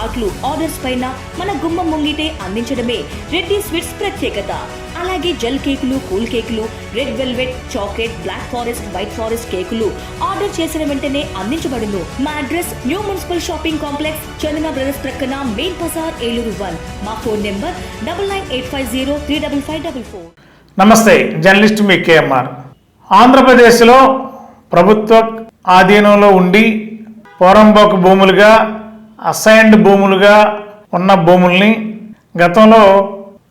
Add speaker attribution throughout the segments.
Speaker 1: హాట్లు orders పైన మన గుమ్మం ముంగిటే అందించడమే రెడ్డి స్వీట్స్ ప్రత్యేకత. అలాగే జెల్ కేకులు కూల్ కేకులు red velvet chocolate black forest white forest కేకులు ఆర్డర్ చేసిన వెంటనే అందించబడును. మా address new municipal shopping complex Chandana brothers ప్రక్కన మెయిన్ బజార్ ఏలూరు వన్. మా phone number double nine eight five zero three double five double four.
Speaker 2: నమస్తే జర్నలిస్ట్ మీ కేఎంఆర్. ఆంధ్రప్రదేశ్లో ప్రభుత్వ ఆధీనంలో ఉండి పోరంబోకు భూములుగా అసైన్డ్ భూములుగా ఉన్న భూముల్ని గతంలో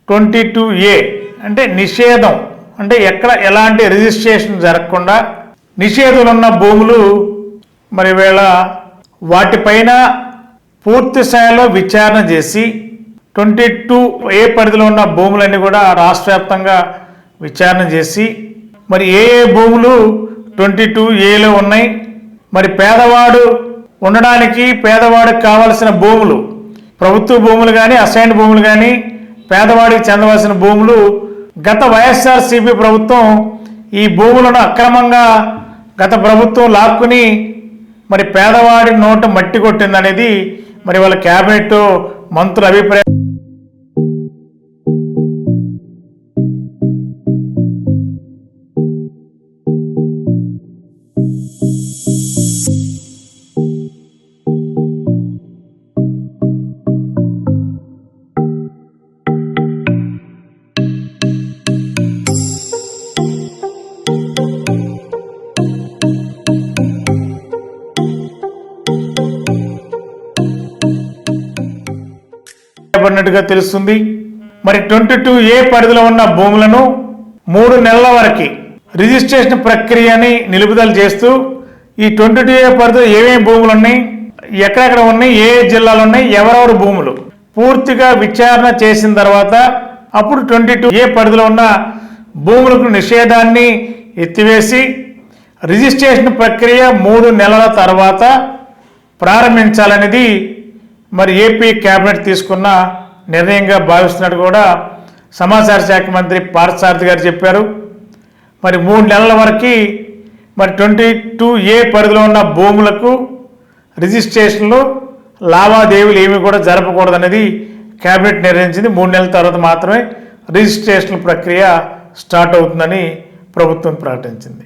Speaker 2: ట్వంటీ టూ ఏ అంటే నిషేధం అంటే ఎక్కడ ఎలాంటి రిజిస్ట్రేషన్ జరగకుండా నిషేధులు ఉన్న భూములు మరి వేళ వాటిపైన పూర్తి స్థాయిలో విచారణ చేసి ట్వంటీ టూ ఏ పరిధిలో ఉన్న భూములన్నీ కూడా రాష్ట్ర వ్యాప్తంగా విచారణ చేసి మరి ఏ ఏ భూములు ట్వంటీ టూ ఏలో ఉన్నాయి మరి పేదవాడు ఉండడానికి పేదవాడికి కావలసిన భూములు ప్రభుత్వ భూములు కానీ అసైన్డ్ భూములు కానీ పేదవాడికి చెందవలసిన భూములు గత వైఎస్ఆర్సీపీ ప్రభుత్వం ఈ భూములను అక్రమంగా గత ప్రభుత్వం లాక్కుని మరి పేదవాడి నోట మట్టి కొట్టిందనేది మరి వాళ్ళ క్యాబినెట్ మంత్రుల అభిప్రాయం. పడినట్టుగా తెలుస్తుంది. మరి ట్వంటీ టూ ఏ పరిధిలో ఉన్న భూములను మూడు నెలల వరకు రిజిస్ట్రేషన్ ప్రక్రియని నిలుపుదల చేస్తూ ఈ ట్వంటీ టూ ఏ పరిధిలో ఏమేమి భూములు ఉన్నాయి ఎక్కడెక్కడ ఉన్నాయి ఏ ఏ జిల్లాలు ఉన్నాయి ఎవరెవరు భూములు పూర్తిగా విచారణ చేసిన తర్వాత అప్పుడు ట్వంటీ టూ ఏ పరిధిలో ఉన్న భూములకు నిషేధాన్ని ఎత్తివేసి రిజిస్ట్రేషన్ ప్రక్రియ మూడు నెలల తర్వాత ప్రారంభించాలనేది మరి ఏపీ కేబినెట్ తీసుకున్న నిర్ణయంగా భావిస్తున్నట్టు కూడా సమాచార శాఖ మంత్రి పార్థసారథి గారు చెప్పారు. మరి మూడు నెలల వరకు మరి ట్వంటీ టూ ఏ పరిధిలో ఉన్న భూములకు రిజిస్ట్రేషన్లు లావాదేవీలు ఏమీ కూడా జరపకూడదనేది కేబినెట్ నిర్ణయించింది. మూడు నెలల తర్వాత మాత్రమే రిజిస్ట్రేషన్ ప్రక్రియ స్టార్ట్ అవుతుందని ప్రభుత్వం ప్రకటించింది.